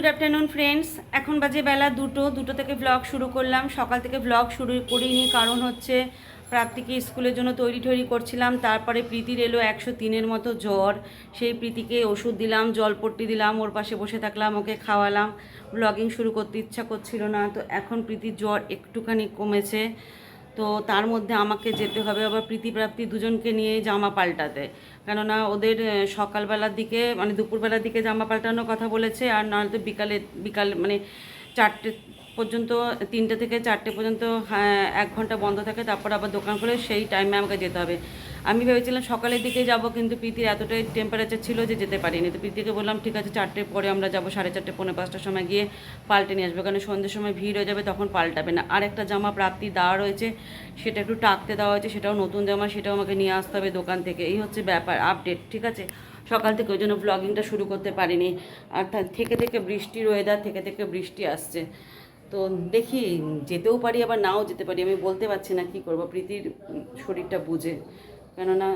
Good afternoon friends এখন বাজে বেলা দুটো দুটো থেকে ব্লগ শুরু করলাম। সকাল থেকে ব্লগ শুরু করিনি, কারণ হচ্ছে প্রাপ্তিকে স্কুলের জন্য তৈরি টৈরি করছিলাম। তারপরে প্রীতির এলো একশো তিনের মতো জ্বর। সেই প্রীতিকে ওষুধ দিলাম, জলপট্টি দিলাম, ওর পাশে বসে থাকলাম, ওকে খাওয়ালাম। ব্লগিং শুরু করতে ইচ্ছা করছিল না, তো এখন প্রীতির জ্বর একটুখানি কমেছে। তো তার মধ্যে আমাকে যেতে হবে। আবার প্রীতি প্রাপ্তি দুজনকে নিয়ে জামা পাল্টাতে। কেননা ওদের সকালবেলার দিকে মানে দুপুরবেলার দিকে জামা পাল্টানোর কথা বলেছে আর নাহলে তো বিকালে বিকাল মানে চারটে পর্যন্ত তিনটে থেকে চারটে পর্যন্ত হ্যাঁ, এক ঘণ্টা বন্ধ থাকে তারপর আবার দোকান খুলে সেই টাইমে আমাকে যেতে হবে। আমি ভেবেছিলাম সকালের দিকে যাব, কিন্তু প্রীতির এতটাই টেম্পারেচার ছিল যে যেতে পারিনি। তো প্রীতিকে বললাম, ঠিক আছে, চারটের পরে আমরা যাব সাড়ে চারটে, পৌনে পাঁচটার সময় গিয়ে পাল্টে নিয়ে আসব। কারণ সন্ধ্যের সময় ভিড় হয়ে যাবে, তখন পাল্টাবে না। আর একটা জামা প্রাপ্তি দেওয়া রয়েছে, সেটা একটু টাকতে দেওয়া হয়েছে, সেটাও নতুন জামা, সেটাও আমাকে নিয়ে আসতে হবে দোকান থেকে। এই হচ্ছে ব্যাপার আপডেট ঠিক আছে? সকাল থেকে ওই জন্য ব্লগিংটা শুরু করতে পারিনি। আর থেকে থেকে বৃষ্টির ওয়েদার থেকে থেকে বৃষ্টি আসছে। তো দেখি, যেতেও পারি, আবার নাও যেতে পারি, আমি বলতে পারছি না কি করব। প্রীতির শরীরটা বুঝে। কেননা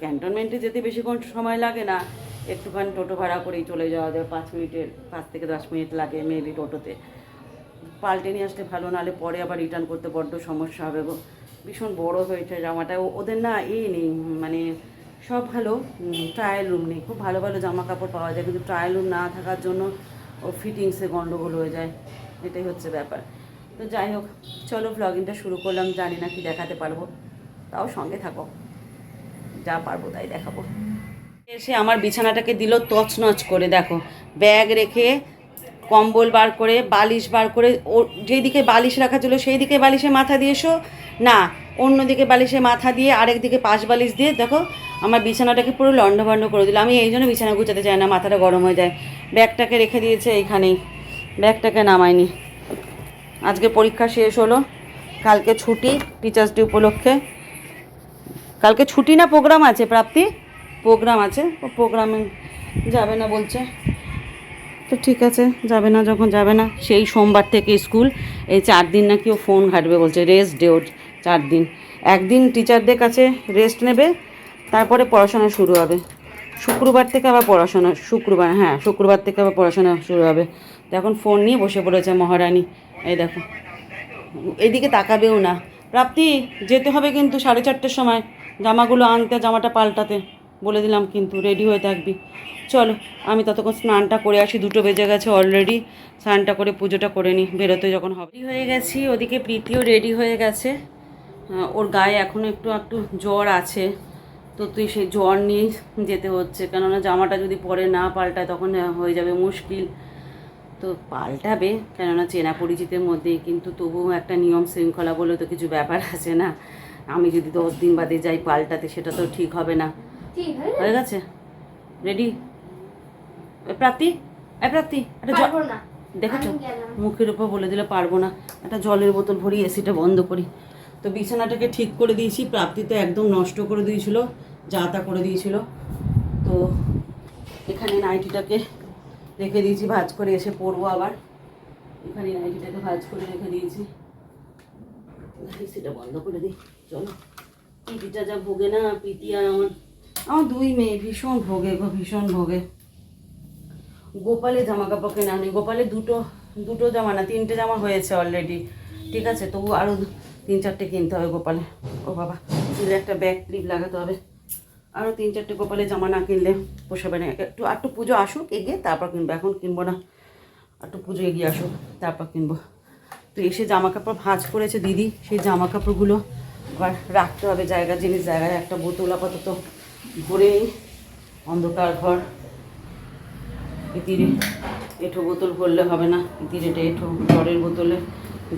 ক্যান্টনমেন্টে যেতে বেশিক্ষণ সময় লাগে না, একটুখানি টোটো ভাড়া করেই চলে যাওয়া যায়, পাঁচ মিনিটের, পাঁচ থেকে দশ মিনিট লাগে মেবি টোটোতে। পাল্টে নিয়ে আসলে ভালো, নাহলে পরে আবার রিটার্ন করতে বড্ড সমস্যা হবে গো। ভীষণ বড় হয়েছে জামাটা। ওদের না এই নেই মানে সব ভালো ট্রায়াল রুম নেই। খুব ভালো ভালো জামা কাপড় পাওয়া যায়, কিন্তু ট্রায়াল রুম না থাকার জন্য ও ফিটিংসে গন্ডগোল হয়ে যায়। এটাই হচ্ছে ব্যাপার। তো যাই হোক, চলো ভ্লগিংটা শুরু করলাম, জানি না কি দেখাতে পারব। তাও সঙ্গে থাকো। যা পারব তাই দেখাবো। এসে আমার বিছানাটাকে দিল তছনছ করে, দেখো। ব্যাগ রেখে কম্বল বার করে, বালিশ বার করে, ও যেদিকে বালিশ রাখা ছিল সেই দিকে বালিশে মাথা দিয়েছ না অন্যদিকে বালিশে মাথা দিয়ে আরেক দিকে পাশ বালিশ দিয়ে, দেখো, আমার বিছানাটাকে পুরো লণ্ডভণ্ড করে দিল। আমি এই জন্য বিছানা গুছাতে চাই না, মাথাটা গরম হয়ে যায়। ব্যাগটাকে রেখে দিয়েছে এইখানেই। ব্যাগটাকে নামায়নি। আজকে পরীক্ষা শেষ হলো। কালকে ছুটি টিচার্স ডে উপলক্ষে। কালকে ছুটি না প্রোগ্রাম আছে, প্রাপ্তি? প্রোগ্রাম আছে প্রোগ্রামে যাবে না বলছে। তো ঠিক আছে, যাবে না যখন যাবে না, সেই সোমবার থেকে স্কুল, এই চার দিন নাকি ও ফোন ঘাটবে বলছে রেস্ট ডে ওর চার দিন। একদিন টিচারদের কাছে রেস্ট নেবে, তারপরে পড়াশোনা শুরু হবে। শুক্রবার থেকে আবার পড়াশোনা, শুক্রবার হ্যাঁ শুক্রবার থেকে আবার পড়াশোনা শুরু হবে। তো এখন ফোন নিয়ে বসে পড়েছে মহারানী, এই দেখো। এদিকে তাকাবেও না। প্রাপ্তি, যেতে হবে কিন্তু সাড়ে চারটের সময়। জামাগুলো আনতে, জামাটা পাল্টাতে। বলে দিলাম, কিন্তু রেডি হয়ে থাকবি। চলো, আমি ততক্ষণ স্নানটা করে আসি, দুটো বেজে গেছে অলরেডি স্নানটা করে, পুজোটা করে নিই বেরোতে যখন হবে। হয়ে গেছি, ওদিকে প্রীতিও রেডি হয়ে গেছে। ওর গায়ে এখনও একটু একটু জ্বর আছে। তো তুই সেই জ্বর নিয়ে যেতে হচ্ছে। কেননা জামাটা যদি পরে না পাল্টায়, তখন হয়ে যাবে মুশকিল। তো পাল্টাবে, কেননা চেনা পরিচিতের মধ্যেই। কিন্তু তবুও একটা নিয়ম শৃঙ্খলা বলে তো কিছু ব্যাপার আছে না। আমি যদি দশ দিন বাদে যাই পাল্টাতে সেটা তো ঠিক হবে না। হয়ে গেছে? রেডি প্রাপ্তি? এ একটা না। দেখেছ? মুখের উপর বলে দিলে পারব না। একটা জলের বোতল ভরি এসিটা বন্ধ করি। তো বিছানাটাকে ঠিক করে দিয়েছি প্রাপ্তি তো একদম নষ্ট করে দিয়েছিল যা তা করে দিয়েছিল। তো এখানে নাইটিটাকে রেখে দিয়েছি ভাজ করে এসে পরবো আবার। এখানে নাইটিটাকে ভাজ করে রেখে দিয়েছি। সেটা বন্ধ করে দিই। চলো। পিটিটা যা ভোগে না পিটি আর আমার? আমার দুই মেয়ে ভীষণ ভোগে গো ভীষণ ভোগে। গোপালে জামা কাপড় কেনা নেই। গোপালে দুটো দুটো জামা না তিনটে জামা হয়েছে অলরেডি ঠিক আছে তবু আরও তিন চারটে কিনতে হবে গোপালে। ও বাবা দিলে একটা ব্যাগ ক্লিপ লাগাতে হবে। আরও তিন চারটে গোপালে জামা না কিনলে পোষাবে না। একটু একটু পুজো আসুক এগিয়ে তারপর কিনবো। এখন কিনবো না। একটু পুজো এগিয়ে আসুক তারপর কিনবো। তো এসে জামা কাপড় ভাঁজ করেছে দিদি সেই জামা কাপড়গুলো আবার রাখতে হবে জায়গা, জিনিস জায়গায় একটা বোতল আপাতত ভরেই, অন্ধকার ঘর। ইতিরে, এঁঠো বোতল করলে হবে না। ইতিরেটা এঁঠো জ্বরের বোতলে।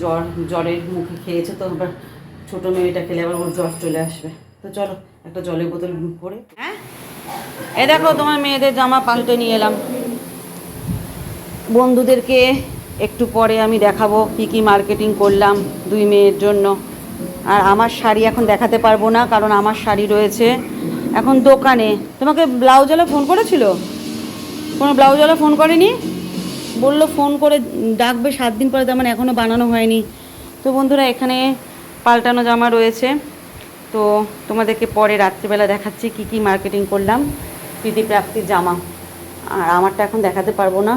জ্বর, জ্বরের মুখে খেয়েছে তো আবার ছোটো মেয়েটা খেলে আবার ওর জ্বর চলে আসবে। তো চলো, একটা জলের বোতল ভরে। হ্যাঁ? এ দেখো, তোমার মেয়েদের জামা পাল্টে নিয়ে এলাম। বন্ধুদেরকে একটু পরে আমি দেখাবো কি কি মার্কেটিং করলাম দুই মেয়ের জন্য। আর আমার শাড়ি এখন দেখাতে পারব না, কারণ আমার শাড়ি রয়েছে এখন দোকানে। তোমাকে ব্লাউজওয়ালা ফোন করেছিল? কোনো ব্লাউজওয়ালা ফোন করেনি? বলল ফোন করে ডাকবে, সাত দিন পরে তেমন এখনও বানানো হয়নি। তো বন্ধুরা, এখানে পাল্টানো জামা রয়েছে। তো তোমাদেরকে পরে রাত্রিবেলা দেখাচ্ছি কি কি মার্কেটিং করলাম প্রীতি প্রাপ্তির জামা। আর আমারটা এখন দেখাতে পারব না।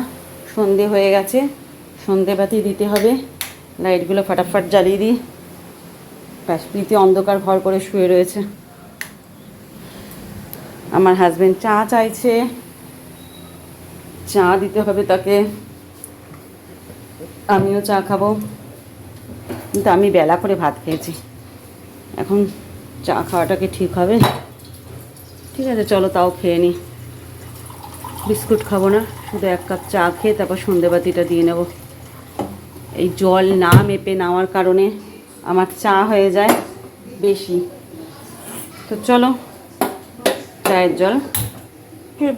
সন্ধে হয়ে গেছে, সন্ধে বাতি দিতে হবে। লাইটগুলো ফাটাফাট জ্বালিয়ে দিই। ব্যাস প্রীতি অন্ধকার ঘর করে শুয়ে রয়েছে। আমার হাজবেন্ড চা চাইছে। চা দিতে হবে তাকে। আমিও চা খাব। কিন্তু আমি বেলা করে ভাত খেয়েছি। এখন চা খাওয়াটাকে ঠিক হবে? ঠিক আছে, চলো তাও খেয়ে নিই বিস্কুট খাব না, শুধু এক কাপ চা খেয়ে তারপর সন্ধেবাতিটা দিয়ে নেব। এই জল না মেপে নেওয়ার কারণে আমার চা হয়ে যায় বেশি। তো চলো চায়ের জল।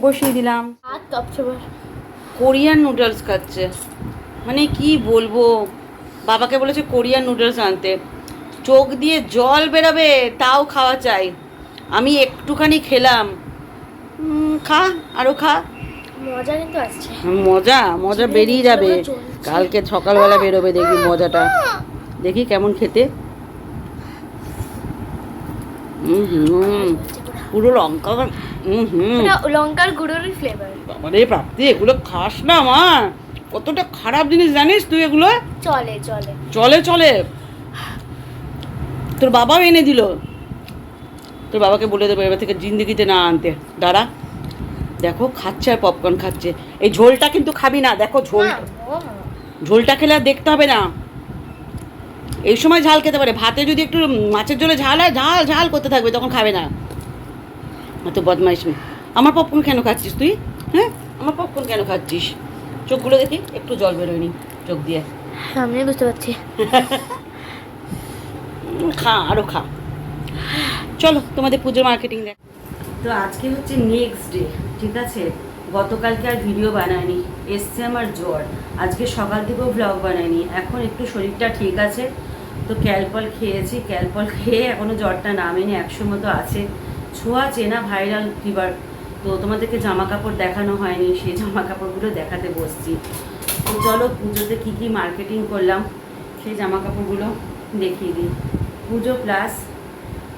বসিয়ে দিলাম? কোরিয়ান নুডলস খাচ্ছে। মানে কি বলব? বাবাকে বলেছে কোরিয়ান নুডলস আনতে। চোখ দিয়ে জল বেরোবে তাও খাওয়া চাই। আমি একটুখানি খেলাম। খা আরও খা। মজা কিন্তু আসছে। মজা মজা বেরিয়ে যাবে। কালকে সকালবেলা বেরোবে দেখবি মজাটা। দেখি কেমন খেতে। পুরো লঙ্কা লঙ্কার গুঁড়োরই ফ্লেভার বাবারে প্রাপ্তি এগুলো খাস না মা। কতটা খারাপ জিনিস জানিস তুই এগুলো? চলে চলে। চলে চলে। তোর বাবাও এনে দিল। তোর বাবাকে বলে দেবো এবার থেকে জিন্দিগিতে না আনতে। দাঁড়া। দেখো খাচ্ছে আর পপকর্ন খাচ্ছে। এই ঝোলটা কিন্তু খাবি না। দেখো ঝোল। ঝোলটা খেলে আর দেখতে হবে না। এই সময় ঝাল খেতে পারে। ভাতে যদি একটু মাছের ঝোলে ঝাল হয় ঝাল ঝাল করতে থাকবে তখন খাবে না। অত বদমাইশ মেয়ে। আমার পপকর্ন কেন খাচ্ছিস তুই? হ্যাঁ? আমার পপকর্ন কেন খাচ্ছিস? চোখগুলো দেখি একটু জল বেরোয়নি চোখ দিয়ে। আমি বুঝতে পারছি। খা আরও খা। চলো তোমাদের পুজোর মার্কেটিং দেখ। তো আজকে হচ্ছে নেক্সট ডে ঠিক আছে? গতকালকে আর ভিডিও বানায়নি এসছে আমার জ্বর। আজকে সকাল থেকেও ব্লগ বানায়নি। এখন একটু শরীরটা ঠিক আছে তো ক্যালপল খেয়েছি ক্যালপল খেয়ে এখনও জ্বরটা নামেনি, একশো মতো আছে। ছোঁয়া চেনা ভাইরাল ফিভার তো তোমাদেরকে জামা কাপড় দেখানো হয়নি, সেই জামা কাপড়গুলো দেখাতে বসছি। তো চলো পুজোতে কী কী মার্কেটিং করলাম, সেই জামা কাপড়গুলো দেখিয়ে দিই। পুজো প্লাস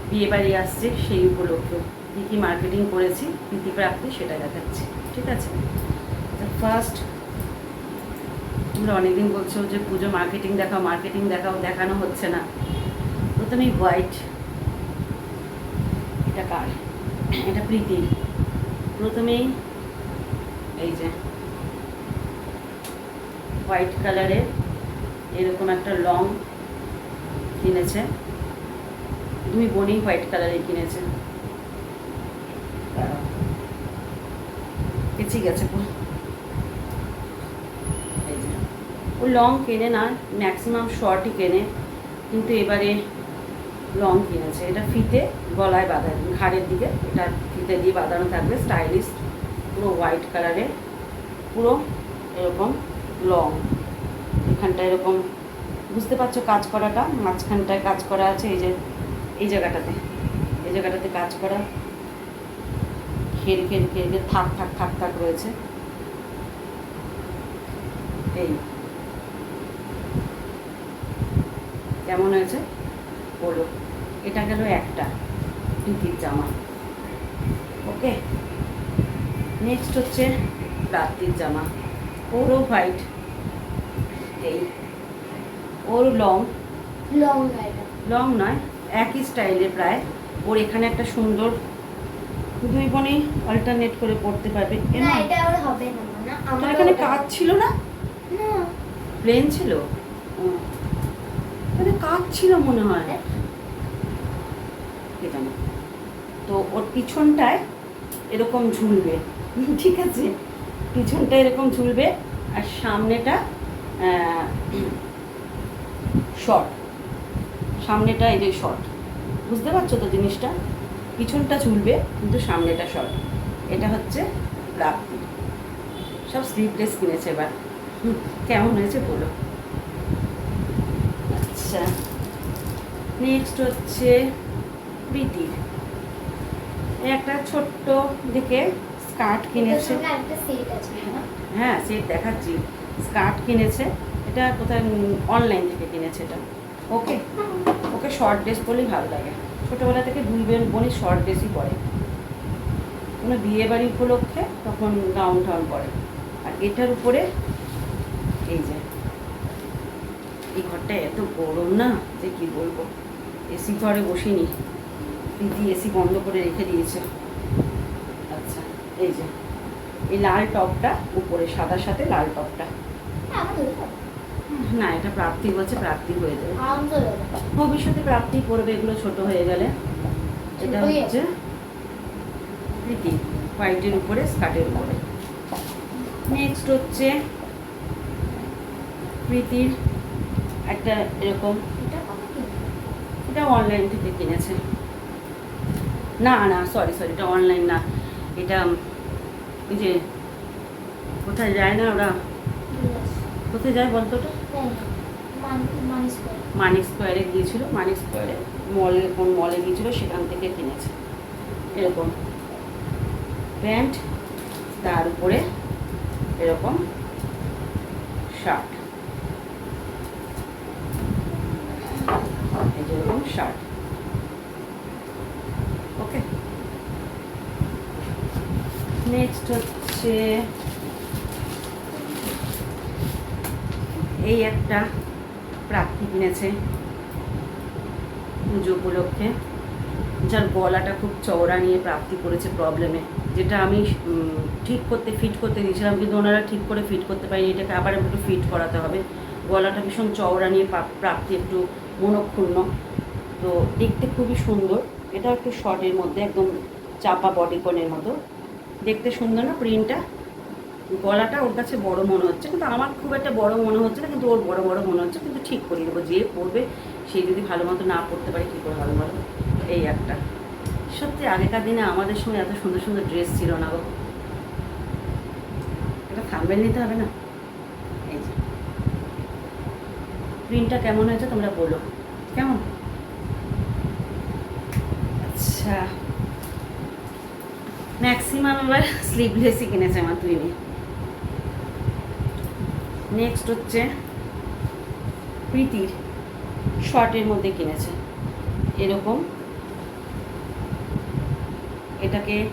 বিয়ে বাড়ি আসছে সেই উপলক্ষে। কী কী মার্কেটিং করেছি, কী কী প্রাপ্তি সেটা দেখাচ্ছি। ঠিক আছে? ফার্স্ট তোমরা অনেকদিন বলছো যে পুজো মার্কেটিং দেখাও মার্কেটিং দেখাও, দেখানো হচ্ছে না। প্রথমেই হোয়াইট এটা কার? এটা প্রীতি। প্রথমেই এই যে হোয়াইট কালারের এরকম একটা লং কিনেছে। দুই বোনই হোয়াইট কালারের কিনেছে। পেঁচে গেছে পুরো। এই যে। ও লং কেনে না ম্যাক্সিমাম শর্টই কেনে, কিন্তু এবারে লং কিনেছে। এটা ফিতে গলায় বাঁধা ঘাড়ের দিকে এটা ফিতে দিয়ে বাঁধানো থাকবে স্টাইলিশ পুরো হোয়াইট কালারের পুরো এরকম লং এখানটা এরকম, বুঝতে পারছ কাজ করাটা? মাঝখানটায় কাজ করা আছে, এই যে, এই জায়গাটাতে এই জায়গাটাতে কাজ করা। খের খের খের খের থাক থাক থাক থাক রয়েছে। এই। কেমন হয়েছে? বলো। এটা গেল একটা পিঠির জামা। ওকে? নেক্সট হচ্ছে রাত্রির জামা। ওরও হোয়াইট এই। ওর লং লং লং নয় একই স্টাইলে প্রায়। ওর এখানে একটা সুন্দর দুই বোনেই অল্টারনেট করে পড়তে পারবে। এখানে কাজ ছিল না? প্লেন ছিল? এখানে কাজ ছিল মনে হয়। না। তো ওর পিছনটায় এরকম ঝুলবে। ঠিক আছে? পিছনটা এরকম ঝুলবে আর সামনেটা শর্ট সামনেটা এই যে শর্ট বুঝতে পারছ তো জিনিসটা? পিছনটা ঝুলবে, কিন্তু সামনেটা শর্ট এটা হচ্ছে প্রাপ্তি সব স্লিভলেস কিনেছে এবার। কেমন হয়েছে বলো? আচ্ছা। নেক্সট হচ্ছে প্রীতির একটা ছোট্ট দেখে স্কার্ট কিনেছে। হ্যাঁ সেট দেখাচ্ছি। স্কার্ট কিনেছে। এটা কোথায় অনলাইন থেকে কিনেছে এটা। ওকে ওকে শর্ট ড্রেস বলেই ভালো লাগে। ছোটোবেলা থেকে দুই বোন বোনই শর্ট ড্রেসই পরে। কোনো বিয়ে বাড়ি উপলক্ষে তখন গাউন টাউন পরে। আর এটার উপরে এই যে এই ঘরটা এত গরম না যে কি বলব? এসি ঘরে বসিনি। দিদি এসি বন্ধ করে রেখে দিয়েছে। আচ্ছা এই যে এই লাল টপটা উপরে সাদার সাথে লাল টপটা। হ্যাঁ। না এটা প্রাপ্তি বলছে প্রাপ্তি হয়ে হয়ে যাবে। ভবিষ্যতে প্রাপ্তি করবে এগুলো ছোট হয়ে গেলে। এটা হচ্ছে প্রীতি হোয়াইটের উপরে স্কার্টের উপরে। নেক্সট হচ্ছে প্রীতির একটা এরকম এটা এটা অনলাইন থেকে কিনেছে। না না সরি সরি এটা অনলাইন না। এটা এই যে কোথায় যায় না ওরা? কোথায় যায় বলতো ওটা? হ্যাঁ, মান-। মানিক স্কোয়ারে গিয়েছিল মানিক স্কোয়ারে মলে কোন মলে গিয়েছিল সেখান থেকে কিনেছে। এরকম। প্যান্ট তার উপরে এরকম শার্ট। এই যে এরকম শার্ট ওকে। নেক্সট হচ্ছে এই একটা প্রাপ্তি কিনেছে পুজো উপলক্ষে, যার গলাটা খুব চওড়া নিয়ে প্রাপ্তি করেছে প্রবলেমে যেটা আমি ঠিক করতে ফিট করতে দিয়েছিলাম, কিন্তু ওনারা ঠিক করে ফিট করতে পারিনি, এটাকে আবার একটু ফিট করাতে হবে। গলাটা ভীষণ চওড়া নিয়ে প্রাপ্তি একটু মনক্ষুণ্ণ। তো দেখতে খুবই সুন্দর। এটা একটু শর্টের মধ্যে, একদম চাপা বডিকনের মতো। দেখতে সুন্দর না প্রিন্টটা গলাটা ওর কাছে বড় মনে হচ্ছে, কিন্তু আমার খুব একটা বড় মনে হচ্ছে না, কিন্তু ওর বড় বড় মনে হচ্ছে, কিন্তু ঠিক করে দেবো যে পড়বে সে যদি ভালো মতো না পড়তে পারে, কী করে হবে বলো? এই একটা। সত্যি, আগেকার দিনে আমাদের সময় এত সুন্দর সুন্দর ড্রেস ছিল না গো। এটা থাম্বেল নিতে হবে না এই যে প্রিন্টটা কেমন হয়েছে তোমরা বলো। কেমন? আচ্ছা। ম্যাক্সিমাম এবার স্লিভলেসই কিনেছে আমার তুই নেক্সট হচ্ছে প্রীতির শর্টের মধ্যে কিনেছে। এরকম। এটাকে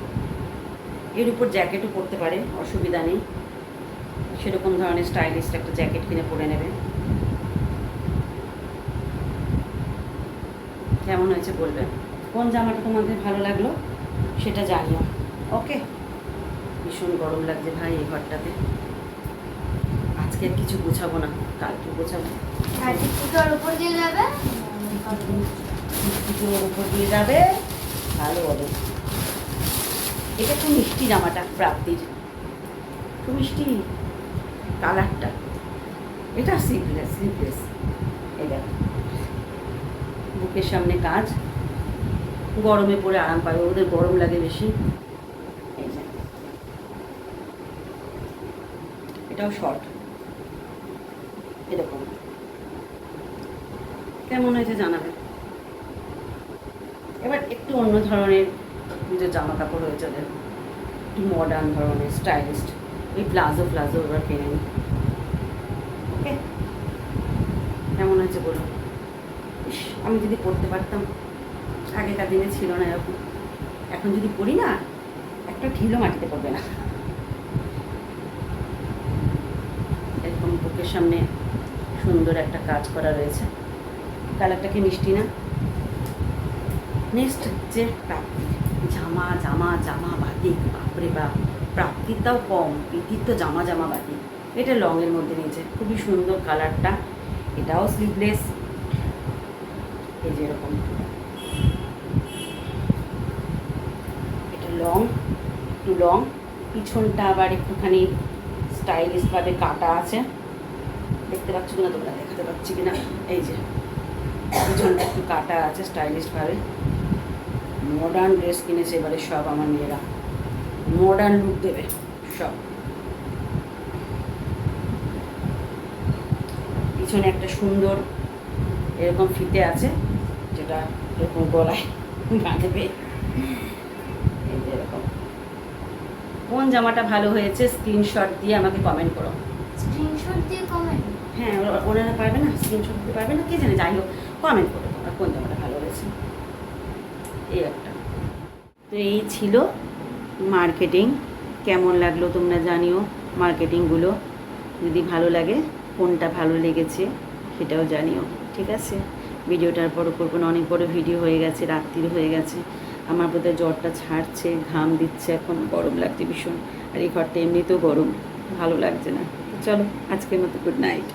এর উপর জ্যাকেটও পরতে পারে, অসুবিধা নেই। সেরকম ধরনের স্টাইলিশ একটা জ্যাকেট কিনে পরে নেবে। কেমন হয়েছে বলবে কোন জামাটা তোমাদের ভালো লাগল সেটা জানিও। ওকে? ভীষণ গরম লাগছে ভাই এই ঘরটাতে। আজকে আর কিছু গোছাবো না কালকে গোছাবো। টিকুটার উপর দিয়ে যাবে? কিছুর উপর দিয়ে যাবে ভালো হবে। এটা খুব মিষ্টি জামাটা প্রাপ্তির। খুব মিষ্টি কালারটা। এটা স্লিভলেস স্লিভলেস এটা বুকের সামনে কাজ। গরমে পরে আরাম পাবে, ওদের গরম লাগে বেশি। এটাও শর্ট এরকম কেমন হয়েছে জানাবে এবার একটু অন্য ধরনের যে জামা কাপড় হয়েছে ওদের, একটু মডার্ন ধরনের স্টাইলিস্ট ওই প্লাজো প্লাজো এবার কিনে নিই ওকে কেমন হয়েছে বলুন? আমি যদি পড়তে পারতাম, আগেকার দিনে ছিল না এরকম। এখন যদি পড়ি না, একটা ঢিলও মাটিতে পড়বে না। এরকম বুকের সামনে সুন্দর একটা কাজ করা রয়েছে। কালারটা কি মিষ্টি না। নেক্সট হচ্ছে প্রাপ্তি, জামা জামা জামা বাতিক বাপরে বাপ। প্রাপ্তিরটাও কম প্রীতির তো জামা জামা বাতিক এটা লংয়ের মধ্যে নিয়েছে, খুবই সুন্দর কালারটা। এটাও স্লিভলেস এই যে এরকম এটা লং একটু লং পিছনটা আবার একটুখানি স্টাইলিশভাবে কাটা আছে। দেখতে পাচ্ছ কিনা তোমরা? দেখাতে পাচ্ছি কিনা? এই যে, পিছনটা একটু কাটা আছে স্টাইলিশভাবে মডার্ন ড্রেস কিনেছে এবারে সব আমার মেয়েরা। মডার্ন লুক দেবে সব। পিছনে একটা সুন্দর এরকম ফিতে আছে। যেটা এরকম গলায় বাঁধবে। এই যে এরকম। কোন জামাটা ভালো হয়েছে স্ক্রিনশট দিয়ে আমাকে কমেন্ট করো। স্ক্রিনশট দিয়ে কমেন্ট হ্যাঁ ওনারা পারবে না? স্ক্রিনশট দিতে পারবে না? কে জানে? যাই হোক কমেন্ট করো তোমরা কোন জামাটা ভালো হয়েছে। এই একটা। তো এই ছিল মার্কেটিং কেমন লাগল তোমরা জানিও মার্কেটিংগুলো যদি ভালো লাগে কোনটা ভালো লেগেছে সেটাও জানিও ঠিক আছে? ভিডিওটার পর করব না অনেক বড় ভিডিও হয়ে গেছে, রাত্রির হয়ে গেছে। আমার বোধহয় জ্বরটা ছাড়ছে, ঘাম দিচ্ছে এখন, গরম লাগছে ভীষণ। আর এই ঘরটা এমনিতেও গরম, ভালো লাগছে না। চলো, আজকের মতো গুড নাইট